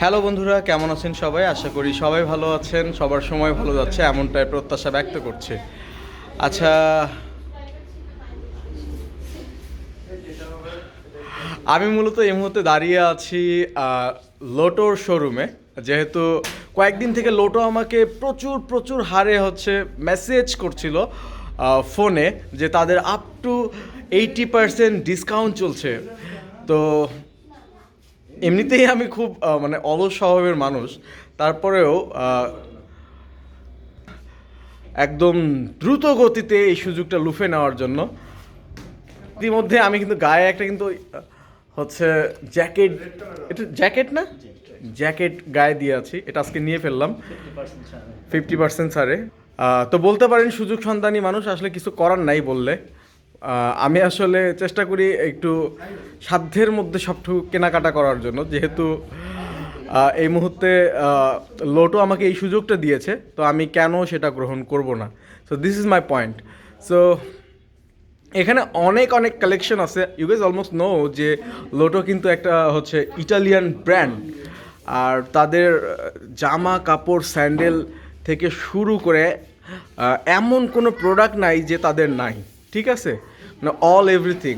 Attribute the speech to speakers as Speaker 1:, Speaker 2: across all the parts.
Speaker 1: Hello বন্ধুরা, কেমন আছেন সবাই? আশা করি সবাই ভালো আছেন, সবার সময় ভালো যাচ্ছে, এমনটাই প্রত্যাশা ব্যক্ত করছে। আচ্ছা আমি মূলত এই মুহূর্তে দাঁড়িয়ে আছি লোটোর শোরুমে যেহেতু কয়েকদিন থেকে লোটো আমাকে প্রচুর প্রচুর হারে হচ্ছে মেসেজ করছিল ফোনে যে তাদের up to eighty percent discount চলছে। তো এমনিতেই আমি খুব মানে অলস স্বভাবের মানুষ। তারপরেও একদম দ্রুত গতিতে এই সুযোগটা লুফে নেওয়ার জন্য। ইতিমধ্যে আমি কিন্তু গায়ে একটা কিন্তু হচ্ছে জ্যাকেট এটা জ্যাকেট না? জ্যাকেট গায়ে দিয়ে আছি এটা আজকে নিয়ে ফেললাম। ফিফটি পার্সেন্ট আহ, তো বলতে পারেন সুযোগ সন্ধানী মানুষ আসলে কিছু করার নাই বললে। আমি আসলে চেষ্টা করি একটু সাধ্যের মধ্যে সবটুকু কেনাকাটা করার জন্য। যেহেতু এই মুহূর্তে লোটো আমাকে এই সুযোগটা দিয়েছে, তো আমি কেন সেটা গ্রহণ করব না। So this is my point so এখানে অনেক অনেক কালেকশন আছে। ইউ গেজ অলমোস্ট নো যে লোটো কিন্তু একটা হচ্ছে ইটালিয়ান ব্র্যান্ড আর তাদের জামা, কাপড়, স্যান্ডেল থেকে শুরু করে এমন কোনো প্রোডাক্ট নাই যে তাদের নাই। ঠিক আছে? মানে all everything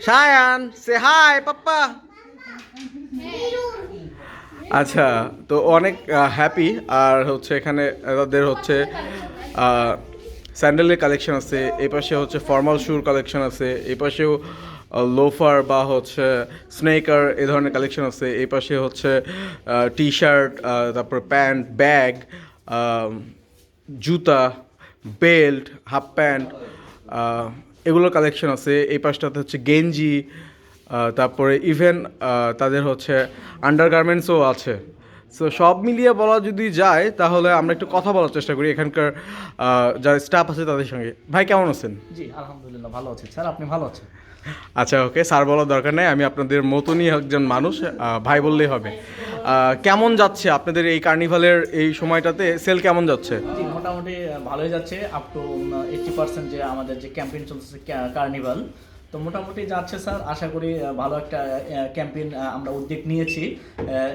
Speaker 1: Sayan say hi papa আচ্ছা তো অনেক হ্যাপি আর হচ্ছে এখানে তাদের হচ্ছে স্যান্ডেলের কালেকশন আছে এই পাশে হচ্ছে ফর্মাল শুর কালেকশন আছে এই পাশেও লোফার বা হচ্ছে স্নেকার এই ধরনের কালেকশন আছে এই পাশে হচ্ছে টি শার্ট তারপর প্যান্ট ব্যাগ জুতা বেল্ট হাফ প্যান্ট এগুলোর কালেকশন আছে। এই পাশটাতে হচ্ছে গেঞ্জি তারপরে ইভেন তাদের হচ্ছে আন্ডার গার্মেন্টসও আছে। সো সব মিলিয়ে বলা যদি যায় তাহলে আমরা একটু কথা বলার চেষ্টা করি এখানকার যারা স্টাফ আছে তাদের সঙ্গে। ভাই কেমন আছেন?
Speaker 2: জি আলহামদুলিল্লাহ ভালো আছি। স্যার আপনি ভালো আছেন?
Speaker 1: আচ্ছা ওকে স্যার বলার দরকার নেই। আমি আপনাদের মতনই একজন মানুষ ভাই বললেই হবে। কেমন যাচ্ছে আপনাদের এই কার্নিভালের এই সময়টাতে? সেল কেমন যাচ্ছে?
Speaker 2: মোটামুটি ভালোই যাচ্ছে আপ টু এইটটি পার্সেন্ট যে আমাদের যে ক্যাম্পেইন চলছে কার্নিভাল। তো মোটামুটি যাচ্ছে স্যার আশা করি ভালো একটা ক্যাম্পেইন আমরা উদ্যোগ নিয়েছি।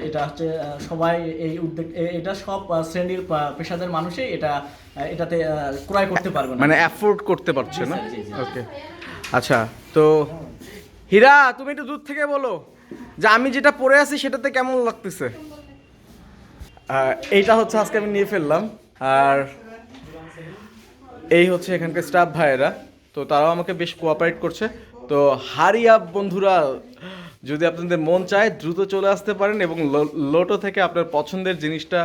Speaker 2: এটা হচ্ছে সবাই এই উদ্যোগ এটা সব শ্রেণির পেশাদের মানুষই এটা এটাতে ক্রয় করতে পারবে
Speaker 1: মানে অ্যাফোর্ড করতে পারছে না। ওকে আচ্ছা তো হীরা তুমি একটু দূর থেকে বলো। যে আমি যেটা পরে আছি সেটাতে কেমন লাগতেছে? এইটা হচ্ছে আজকে আমি নিয়ে ফেললাম। আর এই হচ্ছে এখানকার স্টাফ ভাইয়েরা। তো তারাও আমাকে বেশ কোঅপারেট করছে। তো হারিয়া বন্ধুরা, যদি আপনাদের মন চায়, দ্রুত চলে আসতে পারেন এবং লোটো থেকে আপনার পছন্দের জিনিসটা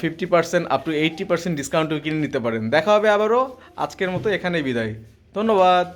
Speaker 1: fifty percent up to eighty percent ডিসকাউন্টও কিনে নিতে পারেন। দেখা হবে আবারও। আজকের মতো এখানেই বিদায়। ধন্যবাদ।